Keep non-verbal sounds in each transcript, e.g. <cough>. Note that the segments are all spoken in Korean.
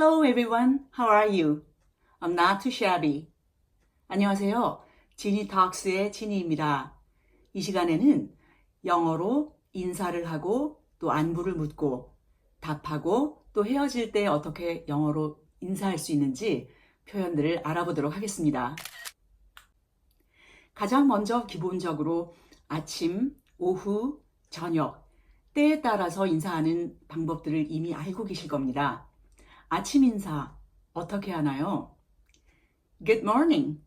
Hello everyone, how are you? I'm not too shabby. 안녕하세요. 지니 톡스의 지니입니다. 이 시간에는 영어로 인사를 하고 또 안부를 묻고 답하고 또 헤어질 때 어떻게 영어로 인사할 수 있는지 표현들을 알아보도록 하겠습니다. 가장 먼저 기본적으로 아침, 오후, 저녁, 때에 따라서 인사하는 방법들을 이미 알고 계실 겁니다. 아침 인사 어떻게 하나요? Good morning.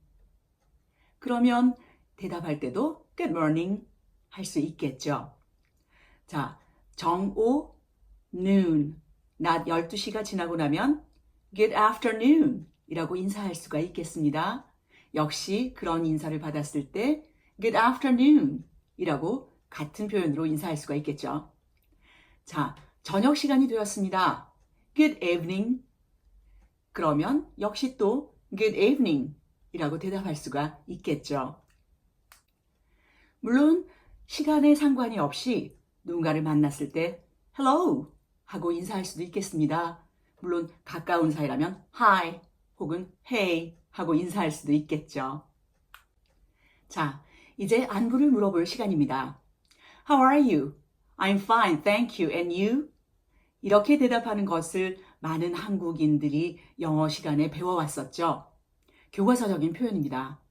그러면 대답할 때도 Good morning 할 수 있겠죠. 자, 정오, noon. 낮 12시가 지나고 나면 Good afternoon 이라고 인사할 수가 있겠습니다. 역시 그런 인사를 받았을 때 Good afternoon 이라고 같은 표현으로 인사할 수가 있겠죠. 자, 저녁 시간이 되었습니다. Good evening. 그러면 역시 또 Good evening 이라고 대답할 수가 있겠죠. 물론 시간에 상관이 없이 누군가를 만났을 때 Hello 하고 인사할 수도 있겠습니다. 물론 가까운 사이라면 Hi 혹은 Hey 하고 인사할 수도 있겠죠. 자, 이제 안부를 물어볼 시간입니다. How are you? I'm fine, thank you. And you? 이렇게 대답하는 것을 많은 한국인들이 영어 시간에 배워왔었죠. 교과서적인 표현입니다.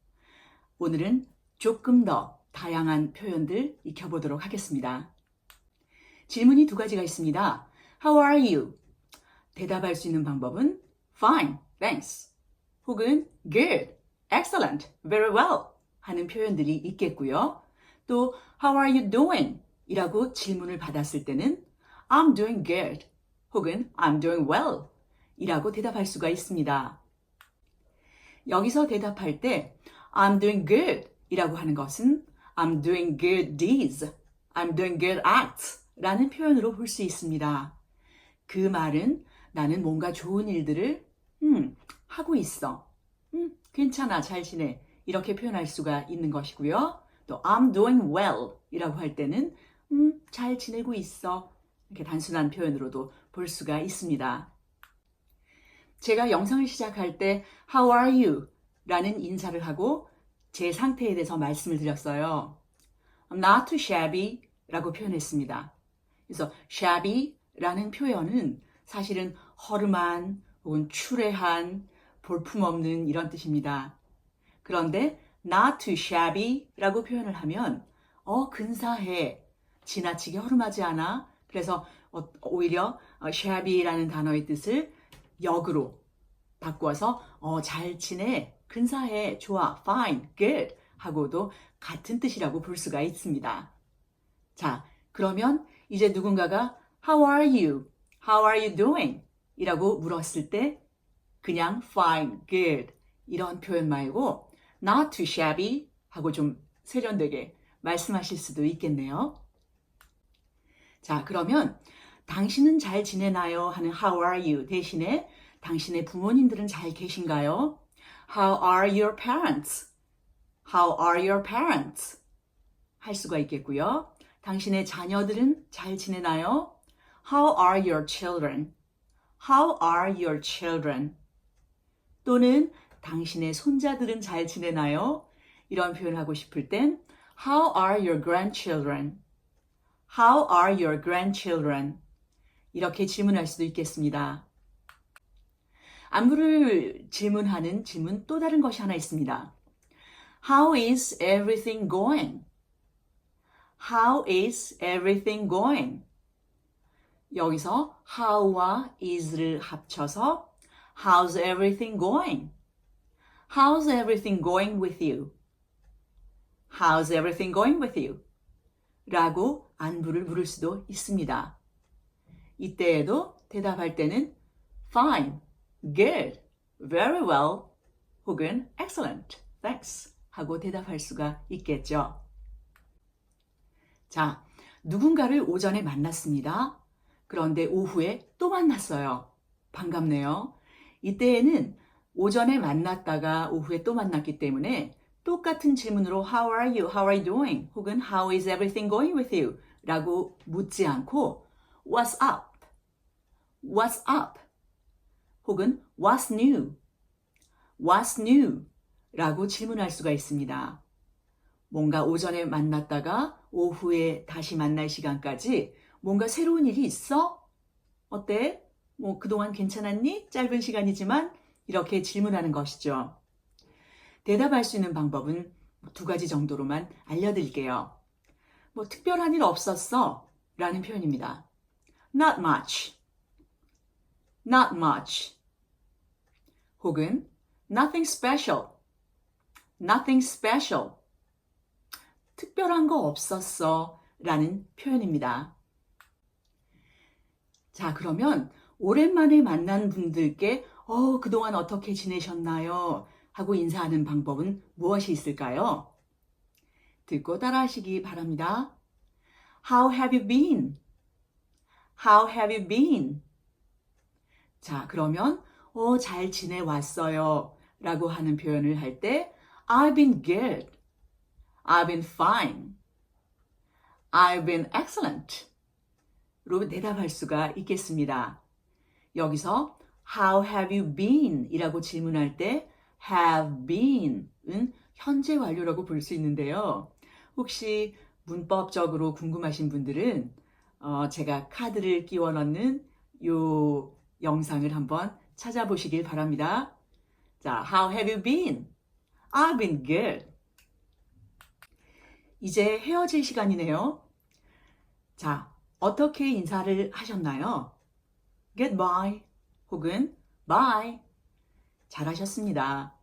오늘은 조금 더 다양한 표현들 익혀보도록 하겠습니다. 질문이 두 가지가 있습니다. How are you? 대답할 수 있는 방법은 fine, thanks. 혹은 good, excellent, very well 하는 표현들이 있겠고요. 또 how are you doing? 이라고 질문을 받았을 때는 I'm doing good 혹은 I'm doing well 이라고 대답할 수가 있습니다. 여기서 대답할 때 I'm doing good 이라고 하는 것은 I'm doing good deeds, I'm doing good acts 라는 표현으로 볼 수 있습니다. 그 말은 나는 뭔가 좋은 일들을 음, 하고 있어. 음, 괜찮아, 잘 지내. 이렇게 표현할 수가 있는 것이고요. 또 I'm doing well 이라고 할 때는 음, 잘 지내고 있어. 이렇게 단순한 표현으로도 볼 수가 있습니다. 제가 영상을 시작할 때 How are you? 라는 인사를 하고 제 상태에 대해서 말씀을 드렸어요. I'm not too shabby 라고 표현했습니다. 그래서 shabby 라는 표현은 사실은 허름한 혹은 추레한 볼품없는 이런 뜻입니다. 그런데 not too shabby 라고 표현을 하면 어 근사해 지나치게 허름하지 않아 그래서 어, 오히려 shabby라는 단어의 뜻을 역으로 바꾸어서 어, 잘 지내. 근사해. 좋아. fine. good. 하고도 같은 뜻이라고 볼 수가 있습니다. 자 그러면 이제 누군가가 how are you? how are you doing? 이라고 물었을 때 그냥 fine. good. 이런 표현 말고 not too shabby 하고 좀 세련되게 말씀하실 수도 있겠네요. 자, 그러면 당신은 잘 지내나요? 하는 how are you 대신에 당신의 부모님들은 잘 계신가요? How are your parents? How are your parents? 할 수가 있겠고요. 당신의 자녀들은 잘 지내나요? How are your children? How are your children? 또는 당신의 손자들은 잘 지내나요? 이런 표현을 하고 싶을 땐 How are your grandchildren? How are your grandchildren? 이렇게 질문할 수도 있겠습니다. 안부를 질문하는 질문 또 다른 것이 하나 있습니다. How is everything going? How is everything going? 여기서 how와 is를 합쳐서 How's everything going? How's everything going with you? How's everything going with you? 라고 안부를 물을 수도 있습니다. 이때에도 대답할 때는 fine, good, very well 혹은 excellent, thanks 하고 대답할 수가 있겠죠. 자, 누군가를 오전에 만났습니다. 그런데 오후에 또 만났어요. 반갑네요. 이때에는 오전에 만났다가 오후에 또 만났기 때문에 똑같은 질문으로 How are you? How are you doing? 혹은 How is everything going with you? 라고 묻지 않고 What's up? What's up? 혹은 What's new? What's new? 라고 질문할 수가 있습니다. 뭔가 오전에 만났다가 오후에 다시 만날 시간까지 뭔가 새로운 일이 있어? 어때? 뭐 그동안 괜찮았니? 짧은 시간이지만 이렇게 질문하는 것이죠. 대답할 수 있는 방법은 두 가지 정도로만 알려드릴게요. 뭐 특별한 일 없었어 라는 표현입니다. Not much. Not much. 혹은 nothing special. Nothing special. 특별한 거 없었어 라는 표현입니다. 자, 그러면 오랜만에 만난 분들께 어, 그동안 어떻게 지내셨나요? 하고 인사하는 방법은 무엇이 있을까요? 듣고 따라하시기 바랍니다. How have you been? How have you been? 자, 그러면 어, 잘 지내왔어요. 라고 하는 표현을 할 때 I've been good. I've been fine. I've been excellent. 로 대답할 수가 있겠습니다. 여기서 How have you been? 이라고 질문할 때 have been 은 현재 완료라고 볼 수 있는데요. 혹시 문법적으로 궁금하신 분들은 어, 제가 카드를 끼워 넣는 요 영상을 한번 찾아보시길 바랍니다. 자, How have you been? I've been good. 이제 헤어질 시간이네요. 자, 어떻게 인사를 하셨나요? Goodbye 혹은 Bye. 잘하셨습니다.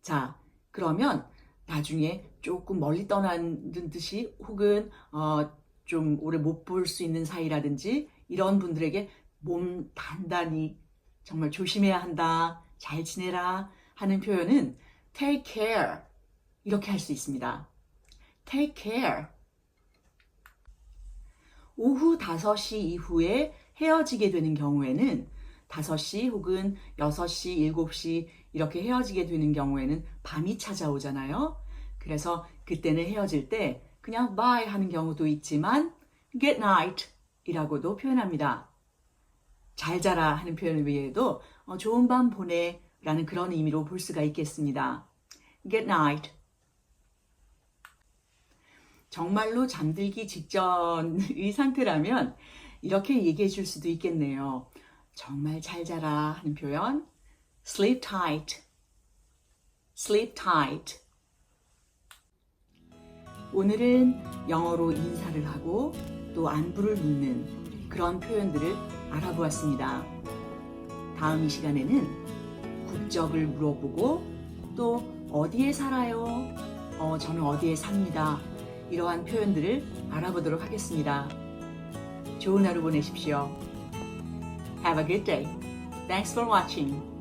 자, 그러면 나중에 조금 멀리 떠나는 듯이 혹은 어, 좀 오래 못 볼 수 있는 사이라든지 이런 분들에게 몸 단단히 정말 조심해야 한다, 잘 지내라 하는 표현은 take care 이렇게 할 수 있습니다. take care. 오후 5시 이후에 헤어지게 되는 경우에는 5시 혹은 6시, 7시 이렇게 헤어지게 되는 경우에는 밤이 찾아오잖아요. 그래서 그때는 헤어질 때 그냥 bye 하는 경우도 있지만 good night 이라고도 표현합니다. 잘 자라 하는 표현 외에도 어, 좋은 밤 보내 라는 그런 의미로 볼 수가 있겠습니다. good night. 정말로 잠들기 직전의 <laughs> 상태라면 이렇게 얘기해 줄 수도 있겠네요. 정말 잘 자라 하는 표현 sleep tight. sleep tight. 오늘은 영어로 인사를 하고 또 안부를 묻는 그런 표현들을 알아보았습니다. 다음 이 시간에는 국적을 물어보고 또 어디에 살아요? 어, 저는 어디에 삽니다. 이러한 표현들을 알아보도록 하겠습니다. 좋은 하루 보내십시오. Have a good day. Thanks for watching.